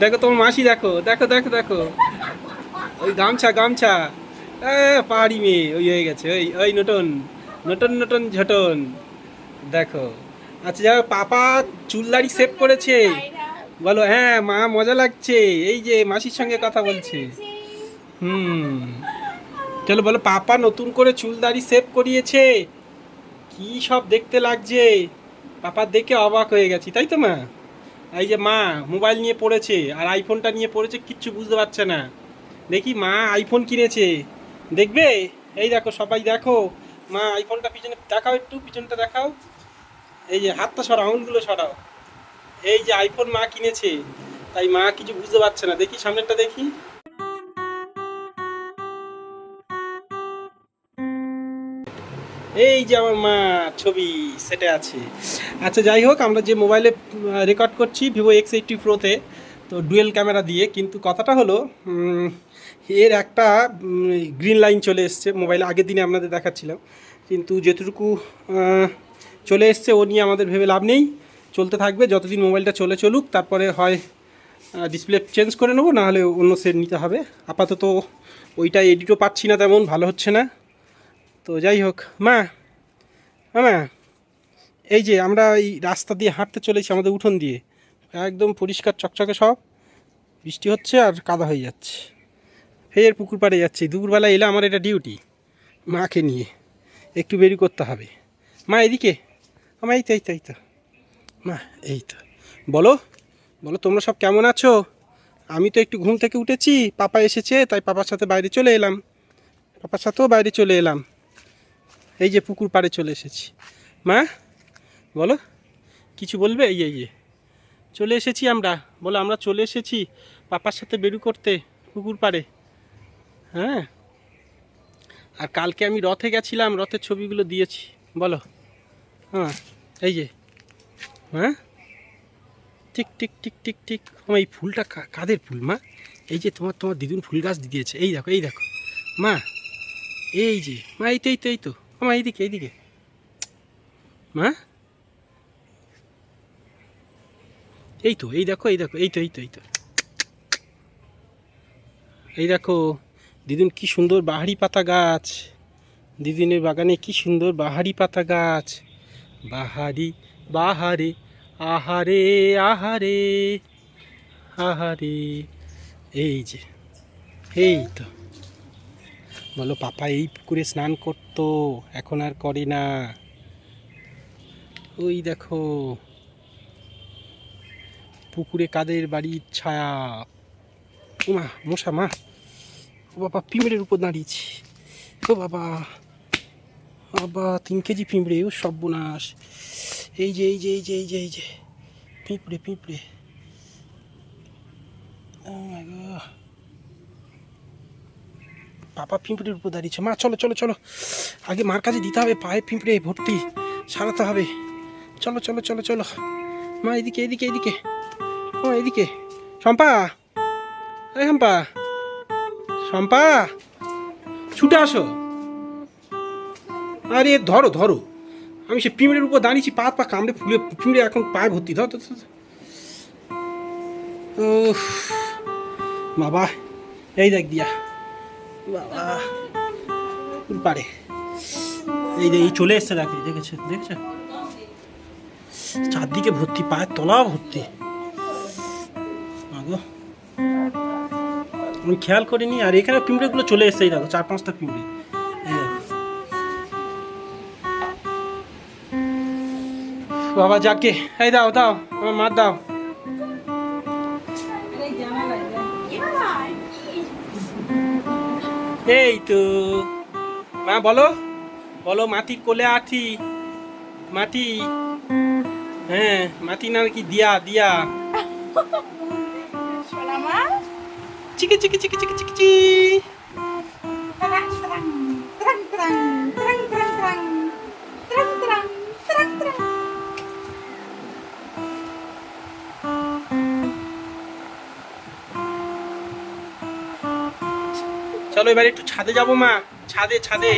দেখো তোমার মাসি দেখো দেখো দেখো দেখো। ওই গামছা গামছা। পাহাড়ি মেয়ে, ওই হয়ে গেছে, ওই ওই নটন নটন নটন ঝটন। দেখো। আচ্ছা যাও পাপা চুল দাড়ি সেভ করেছে। বলো হ্যাঁ মা মজা লাগছে। এই যে মাসির সঙ্গে কথা বলছে। হুম। চলো, বলো, পাপা নতুন করে চুল দাড়ি সেভ করিয়েছে। কি সব দেখতে লাগছে? পাপা দেখে অবাক হয়ে গেছি, তাই তো মা? এই যে মা, মোবাইল নিয়ে পড়েছে আর আইফোনটা নিয়ে পড়েছে, কিচ্ছু বুঝতে পারছে না। দেখি মা আইফোন কিনেছে। দেখবে? এই দেখো, সবাই দেখো। মা আইফোনটা পিছনে দেখাও একটু, পিছনটা দেখাও। এই যে হাতটা সরাও, আঙুলগুলো সরাও। এই যে আইফোন মা কিনেছে, তাই মা কিছু বুঝতে পারছে না। দেখি সামনেরটা দেখি। এই যে আমার মা, ছবি, সেটে আছে। আচ্ছা যাই হোক, আমরা যে মোবাইলে রেকর্ড করছি ভিভো এক্স এইটটি প্রোতে তো ডুয়েল ক্যামেরা দিয়ে, কিন্তু কথাটা হলো এর একটা গ্রিন লাইন চলে এসছে, মোবাইলে আগের দিনে আপনাদের দেখাচ্ছিলাম। কিন্তু যেটুকু চলে এসছে, ও নিয়ে আমাদের ভেবে লাভ নেই। চলতে থাকবে, যতদিন মোবাইলটা চলে চলুক, তারপরে হয় ডিসপ্লে চেঞ্জ করে নেব নাহলে অন্য সেট নিতে হবে। আপাতত ওইটা এডিটও পাচ্ছি না তেমন, ভালো হচ্ছে না। তো যাই হোক, মা মা, এই যে আমরা এই রাস্তা দিয়ে হাঁটতে চলেছি আমাদের উঠোন দিয়ে। একদম পরিষ্কার চকচকে সব, বৃষ্টি হচ্ছে আর কাদা হয়ে যাচ্ছে। ফের পুকুর পাড়ে যাচ্ছি, দুপুরবেলা এলে আমার এটা ডিউটি মাকে নিয়ে। একটু বেরি করতে হবে। মা, এদিকে আমার এই তো এই তো এই তো। মা, এই তো। বলো বলো, তোমরা সব কেমন আছো? আমি তো একটু ঘুম থেকে উঠেছি, পাপা এসেছে, তাই পাপার সাথে বাইরে চলে এলাম। পাপার সাথেও বাইরে চলে এলাম। এই যে পুকুর পাড়ে চলে এসেছি। মা, বলো, কিছু বলবে? এই এই চলে এসেছি আমরা। বলো, আমরা চলে এসেছি পাপার সাথে বেরু করতে পুকুর পাড়ে। হ্যাঁ? আর কালকে আমি রথে গেছিলাম, রথের ছবিগুলো দিয়েছি। বলো। হ্যাঁ এই যে। হ্যাঁ? ঠিক ঠিক ঠিক ঠিক ঠিক আমার এই ফুলটা কাদের ফুল, মা? এই যে তোমার তোমার দিদুন ফুল গাছ দিয়েছে। এই দেখো এই দেখো। মা, এই যে, মা, এই তো এই তো এই তো। মা এইদিকে এইদিকে। মা? এই তো, এই দেখো এই দেখো, এই তো এই তো এই তো। এই দেখো, দিদুন কি সুন্দর বাহারি পাতা গাছ। দিদিনের বাগানে কি সুন্দর বাহারি পাতা গাছ। বাহারি, বাহারে, আহারে আহারে আহারে। এই যে, এই তো। বলো, পাপা এই পুকুরে স্নান করতো, এখন আর করে না। ওই দেখো, পুকুরে কাদের বাড়ির ছায়া। মা, মশা মা। ও বাবা পিঁমড়ের উপর দাঁড়িয়েছি। ও বাবা বাবা, তিন কেজি পিঁপড়ে, ও সর্বনাশ। এই যে এই যে এই যে এই যে এই যে, পিঁপড়ে পিঁপড়ে। পাপা পিঁপড়ের উপর দাঁড়িয়েছে। মা, চলো চলো চলো। আগে মার কাছে দিতে হবে, পায়ে পিঁপড়ে ভর্তি সারাতে হবে। চলো চলো চলো চলো। মা, এদিকে এদিকে এদিকে। ও এদিকে। শম্পা! এই শম্পা! শম্পা! ছুটে আসো। আরে, ধরো ধরো। আমি সে পিঁপড়ের উপর দাঁড়িয়েছি, পা পা কামড়ে ফুলে, পিঁপড়ে এখন পায়ে ভর্তি। ধর বাবা, এই দেখ দিয়া। এই চলে দেখেছে চারদিকে ভর্তি, পায়ের তলাও ভর্তি। আমি খেয়াল করিনি, আর এখানে পিঁপড়েগুলো চলে এসছে, এই দেখো, চার পাঁচটা পিঁপড়ে। বাবা, যাকে। এই দাও দাও, আমার মার দাও। এই তো মা বলো। বলো মাটির কোলে আঠি। মাটি। হ্যাঁ মাটি না কি দিয়া দিয়া। চিকি চিকি চিকি চিকি চিকি চি চলো এবার একটু ছাদে যাব মা। ছাদে ছাদে।